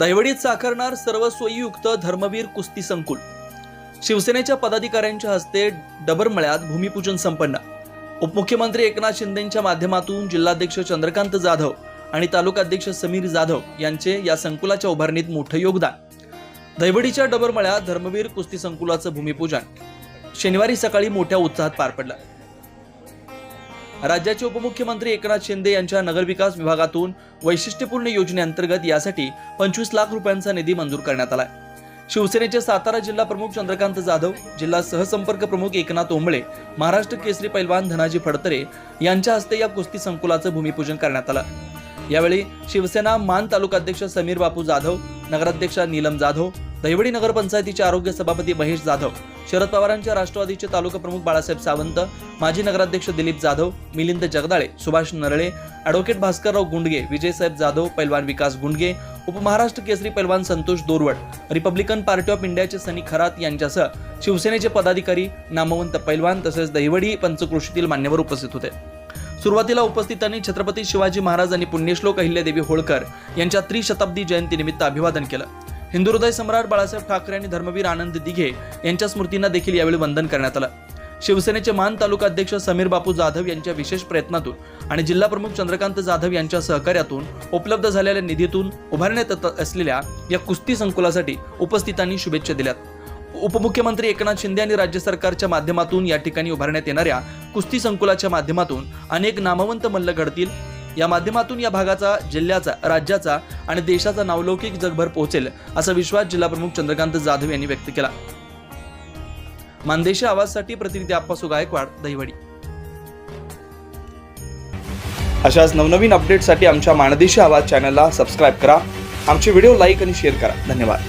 दहिवडीत साकारणार सर्व सोयीयुक्त धर्मवीर कुस्ती संकुल. शिवसेनेच्या पदाधिकाऱ्यांच्या हस्ते डबरमळ्यात भूमिपूजन संपन्न. उपमुख्यमंत्री एकनाथ शिंदेंच्या माध्यमातून जिल्हाध्यक्ष चंद्रकांत जाधव आणि तालुकाध्यक्ष समीर जाधव यांचे या संकुलाच्या उभारणीत मोठं योगदान. दैवडीच्या डबरमळ्यात धर्मवीर कुस्ती संकुलाचं भूमिपूजन. शनिवारी सकाळी मोठ्या उत्साहात पार पडलं. राज्याचे उपमुख्यमंत्री एकनाथ शिंदे यांच्या नगरविकास विभागातून वैशिष्ट्यपूर्ण योजनेअंतर्गत यासाठी पंचवीस लाख रुपयांचा निधी मंजूर करण्यात आला शिवसेनेचे सातारा जिल्हा प्रमुख चंद्रकांत जाधव जिल्हा सहसंपर्क प्रमुख एकनाथ ओंबळे महाराष्ट्र केसरी पैलवान धनाजी फडतरे यांच्या हस्ते या कुस्ती संकुलाचं भूमिपूजन करण्यात आलं. यावेळी शिवसेना मान तालुकाध्यक्ष समीर बापू जाधव नगराध्यक्षा नीलम जाधव दहिवडी नगरपंचायतीचे आरोग्य सभापती महेश जाधव शरद पवारांच्या राष्ट्रवादीचे तालुका प्रमुख बाळासाहेब सावंत माजी नगराध्यक्ष दिलीप जाधव मिलिंद जगदाळे सुभाष नरळे ॲडव्होकेट भास्करराव गुंडगे विजयसाहेब जाधव पैलवान विकास गुंडगे उपमहाराष्ट्र केसरी पैलवान Santosh Dorwad Republican party of इंडियाचे सनी खरात यांच्यासह शिवसेनेचे पदाधिकारी नामवंत पैलवान तसेच दहिवडी पंचकृषीतील मान्यवर उपस्थित होते. सुरुवातीला उपस्थितांनी छत्रपती शिवाजी महाराज आणि पुण्यश्लोक अहिल्यादेवी होळकर यांच्या त्रिशताब्दी जयंतीनिमित्त अभिवादन केलं. हिंदुहृदय सम्राट बाळासाहेब ठाकरे आणि धर्मवीर आनंद दिघे यांच्या स्मृतींना देखील यावेळी वंदन करण्यात आलं. शिवसेनेचे मान तालुका अध्यक्ष समीर बापू जाधव यांच्या विशेष प्रयत्नातून आणि जिल्हा प्रमुख चंद्रकांत जाधव यांच्या सहकार्यातून उपलब्ध झालेल्या निधीतून उभारण्यात येत असलेल्या या कुस्ती संकुलासाठी उपस्थितांनी शुभेच्छा दिल्यात. उपमुख्यमंत्री एकनाथ शिंदे आणि राज्य सरकारच्या माध्यमातून या ठिकाणी उभारण्यात येणाऱ्या कुस्ती संकुलाच्या माध्यमातून अनेक नामवंत मल्ल घडतील या माध्यमातून या भागाचा जिल्ह्याचा राज्याचा आणि देशाचा नावलौकिक जगभर पोहोचेल असा विश्वास जिल्हाप्रमुख चंद्रकांत जाधव यांनी व्यक्त केला. मानदेशी आवाजसाठी प्रतिनिधी आप्पासू गायकवाड दहिवडी. अशाच नवनवीन अपडेटसाठी आमच्या मानदेशी आवाज चॅनलला सबस्क्राईब करा. आमचे व्हिडिओ लाईक आणि शेअर करा. धन्यवाद.